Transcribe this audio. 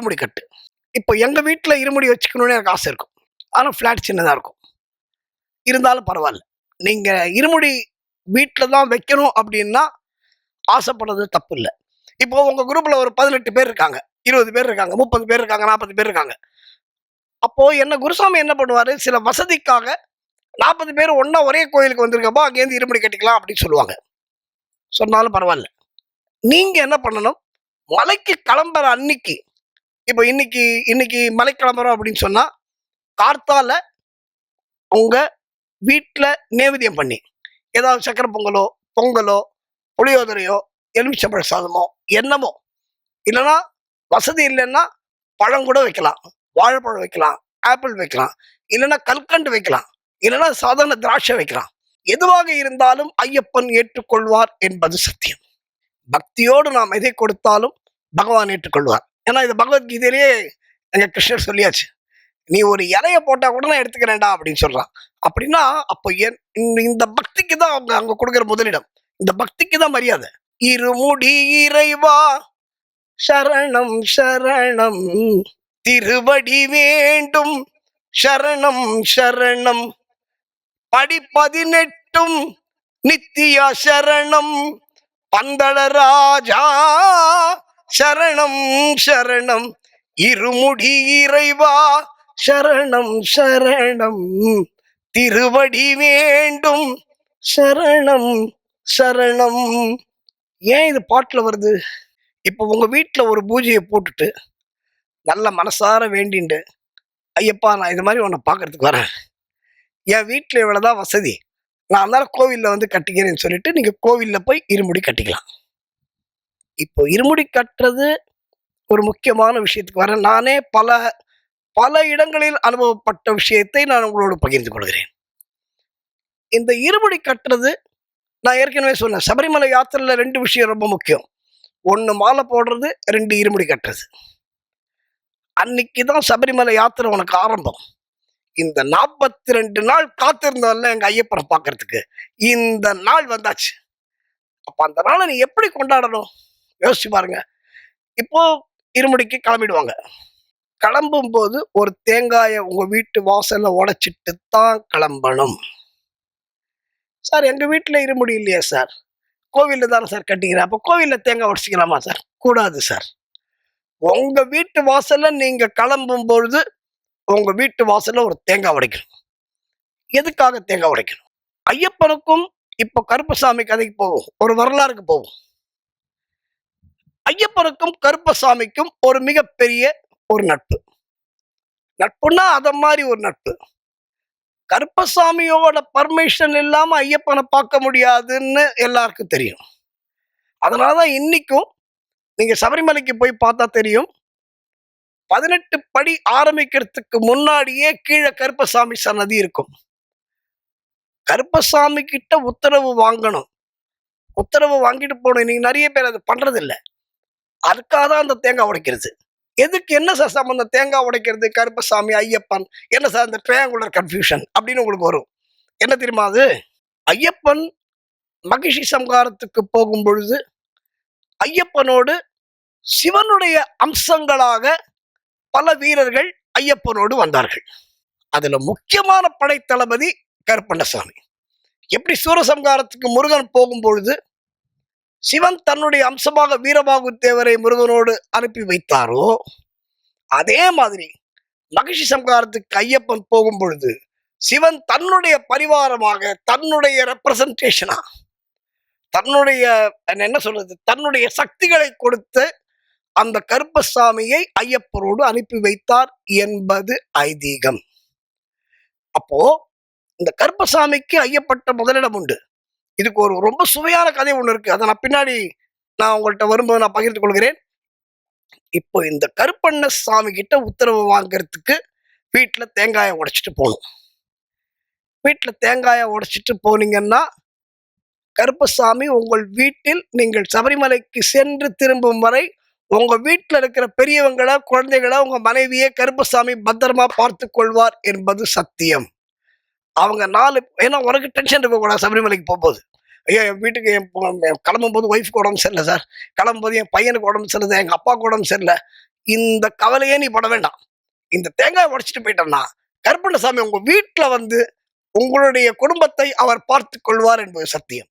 இருமுடி கட்டு. இப்போ எங்கள் வீட்டில் இருமுடி வச்சுக்கணும்னு எனக்கு ஆசை இருக்கும். ஆனால் ஃப்ளாட் சின்னதாக இருக்கும். இருந்தாலும் பரவாயில்ல. நீங்கள் இருமுடி வீட்டில் தான் வைக்கணும் அப்படின்னா ஆசைப்படுறது தப்பு இல்லை. இப்போ உங்கள் குரூப்பில் ஒரு பதினெட்டு பேர் இருக்காங்க. இருபது பேர் இருக்காங்க. முப்பது பேர் இருக்காங்க. நாற்பது பேர் இருக்காங்க. அப்போது என்ன குருசாமி என்ன பண்ணுவார்? சில வசதிக்காக நாற்பது பேர் ஒன்றா ஒரே கோயிலுக்கு வந்திருக்கப்போ அங்கேருந்து இருமுடி கட்டிக்கலாம் அப்படின்னு சொல்லுவாங்க. சொன்னாலும் பரவாயில்ல. நீங்கள் என்ன பண்ணணும்? மலைக்கு கிளம்புற அன்னைக்கு இப்போ இன்னைக்கு இன்னைக்கு மலை கிளம்புறோம் அப்படின்னு சொன்னால் கார்த்தால உங்கள் வீட்டில் நேவேத்தியம் பண்ணி ஏதாவது சக்கரை பொங்கலோ பொங்கலோ புளியோதரையோ எலுமிச்சம்பழ சாதமோ என்னமோ இல்லைன்னா வசதி இல்லைன்னா பழம் கூட வைக்கலாம் வாழைப்பழம் வைக்கலாம் ஆப்பிள் வைக்கலாம் இல்லைன்னா கல்கண்டு வைக்கலாம் இல்லைன்னா சாதாரண திராட்சை வைக்கலாம். எதுவாக இருந்தாலும் ஐயப்பன் ஏற்றுக்கொள்வார் என்பது சத்தியம். பக்தியோடு நாம் எதை கொடுத்தாலும் பகவான் ஏற்றுக்கொள்வார். ஏன்னா இது பகவத்கீதையிலேயே எங்க கிருஷ்ணர் சொல்லியாச்சு. நீ ஒரு இலைய போட்டா கூட நான் எடுத்துக்கிறேன்டா அப்படின்னு சொல்கிறான் அப்படின்னா அப்போ என் இந்த- இந்த பக்திக்கு தான் அவங்க அங்க கொடுக்குற முதலிடம். இந்த பக்திக்கு தான் மரியாதை. இருமுடி இறைவா சரணம் சரணம். திருவடி வேண்டும் சரணம் சரணம். படி பதினெட்டும் நித்திய சரணம். பந்தள ராஜா சரணம் சரணம். இருமுடி இறைவா சரணம் சரணம். திருவடி வேண்டும் சரணம் சரணம். ஏன் இது பாட்டில் வருது? இப்போ உங்கள் வீட்டில் ஒரு பூஜையை போட்டுட்டு நல்ல மனசார வேண்டிண்டு ஐயப்பா நான் இது மாதிரி உன்னை பார்க்கறதுக்கு வரேன். என் வீட்டில் இவ்வளோதான் வசதி. நான் அதனால் கோவிலில் வந்து கட்டிக்கிறேன்னு சொல்லிட்டு நீங்கள் கோவிலில் போய் இருமுடி கட்டிக்கலாம். இப்போ இருமுடி கட்டுறது ஒரு முக்கியமான விஷயத்துக்கு வரேன். நானே பல பல இடங்களில் அனுபவப்பட்ட விஷயத்தை நான் உங்களோடு பகிர்ந்து கொள்கிறேன். இந்த இருமுடி கட்டுறது நான் ஏற்கனவே சொன்னேன் சபரிமலை யாத்திரையில் ரெண்டு விஷயம் ரொம்ப முக்கியம். ஒன்று மாலை போடுறது ரெண்டு இருமுடி கட்டுறது. அன்னைக்கு தான் சபரிமலை யாத்திரை உனக்கு ஆரம்பம். இந்த நாற்பத்தி ரெண்டு நாள் காத்திருந்தோம்ல எங்கள் ஐயப்பனை பார்க்கறதுக்கு இந்த நாள் வந்தாச்சு. அப்போ அந்த நாளை நீ எப்படி கொண்டாடணும்? யோசிச்சு பாருங்க. இப்போ இருமுடிக்கு கிளம்பிடுவாங்க. கிளம்பும் போது ஒரு தேங்காயை உங்க வீட்டு வாசல்ல உடைச்சிட்டு தான் கிளம்பணும். சார் எங்க வீட்டுல இருமுடி இல்லையா சார்? கோவிலில் தானே சார் கட்டிக்கிறேன். அப்போ கோவிலில் தேங்காய் உடச்சிக்கலாமா சார்? கூடாது சார். உங்க வீட்டு வாசல்ல நீங்க கிளம்பும் பொழுது உங்க வீட்டு வாசல்ல ஒரு தேங்காய் உடைக்கணும். எதுக்காக தேங்காய் உடைக்கணும்? ஐயப்பனுக்கும் இப்போ கருப்பசாமி கதைக்கு போவோம். ஒரு வரலாறுக்கு போவோம். ஐயப்பனுக்கும் கருப்பசாமிக்கும் ஒரு மிகப்பெரிய ஒரு நட்பு. நட்புன்னா அதை மாதிரி ஒரு நட்பு. கருப்பசாமியோட பர்மிஷன் இல்லாமல் ஐயப்பனை பார்க்க முடியாதுன்னு எல்லாருக்கும் தெரியும். அதனாலதான் இன்னைக்கும் நீங்கள் சபரிமலைக்கு போய் பார்த்தா தெரியும். பதினெட்டு படி ஆரம்பிக்கிறதுக்கு முன்னாடியே கீழே கருப்பசாமி சன்னதி இருக்கும். கருப்பசாமி கிட்ட உத்தரவு வாங்கணும். உத்தரவு வாங்கிட்டு போகணும் இன்னைக்கு நிறைய பேர் அது பண்ணுறதில்லை அதுக்காக தான் அந்த தேங்காய் உடைக்கிறது. எதுக்கு என்ன சார் சம்பந்தம் தேங்காய் உடைக்கிறது? கருப்பசாமி ஐயப்பன். என்ன சார் இந்த ட்ரையாங்குலர் கன்ஃபியூஷன் அப்படின்னு உங்களுக்கு வரும். என்ன தெரியுமா அது? ஐயப்பன் மகிஷி சம்ஹாரத்துக்கு போகும் பொழுது ஐயப்பனோடு சிவனுடைய அம்சங்களாக பல வீரர்கள் ஐயப்பனோடு வந்தார்கள். அதில் முக்கியமான படைத்தளபதி கருப்பண்ணசாமி. எப்படி சூரசம்காரத்துக்கு முருகன் போகும் பொழுது சிவன் தன்னுடைய அம்சமாக வீரபாகு தேவரை முருகனோடு அனுப்பி வைத்தாரோ? அதே மாதிரி மகிழ்ச்சி சம்ஹாரத்துக்கு ஐயப்பன் போகும் பொழுது சிவன் தன்னுடைய பரிவாரமாக தன்னுடைய ரெப்ரசன்டேஷனா தன்னுடைய என்ன சொல்றது தன்னுடைய சக்திகளை கொடுத்து அந்த கருப்பசாமியை ஐயப்பனோடு அனுப்பி வைத்தார் என்பது ஐதீகம். அப்போ இந்த கருப்பசாமிக்கு ஐயப்பட்ட முதலிடம் உண்டு. இதுக்கு ஒரு ரொம்ப சுவையான கதை ஒன்று இருக்குது அதை நான் பின்னாடி நான் உங்கள்கிட்ட வரும்போது நான் பகிர்ந்து கொள்கிறேன். இப்போ இந்த கருப்பண்ண சாமி கிட்ட உத்தரவு வாங்குறதுக்கு வீட்டில் தேங்காயை உடைச்சிட்டு போகணும். வீட்டில் தேங்காயை உடைச்சிட்டு போனீங்கன்னா கருப்பசாமி உங்கள் வீட்டில் நீங்கள் சபரிமலைக்கு சென்று திரும்பும் வரை உங்கள் வீட்டில் இருக்கிற பெரியவங்கள குழந்தைகள உங்கள் மனைவியை கருப்பசாமி பத்திரமா பார்த்து கொள்வார் என்பது சத்தியம். அவங்க நாலு ஏன்னா உனக்கு டென்ஷன் இருக்கக்கூடாது சபரிமலைக்கு போகும்போது. ஐயா என் வீட்டுக்கு என் கிளம்பும்போது கிளம்பும் போது ஒய்ஃபுக்கு உடம்பு சரியில்லை சார் கிளம்பும் போது என் பையனுக்கு உடம்பு சரியில்லை எங்கள் அப்பாவுக்கு உடம்பு சரியில்லை. இந்த கவலையே நீ பட வேண்டாம். இந்த தேங்காய் உடைச்சிட்டு போயிட்டோம்னா கருப்பண்ணசாமி உங்க வீட்டுல வந்து உங்களுடைய குடும்பத்தை அவர் பார்த்து கொள்வார் என்பது சத்தியம்.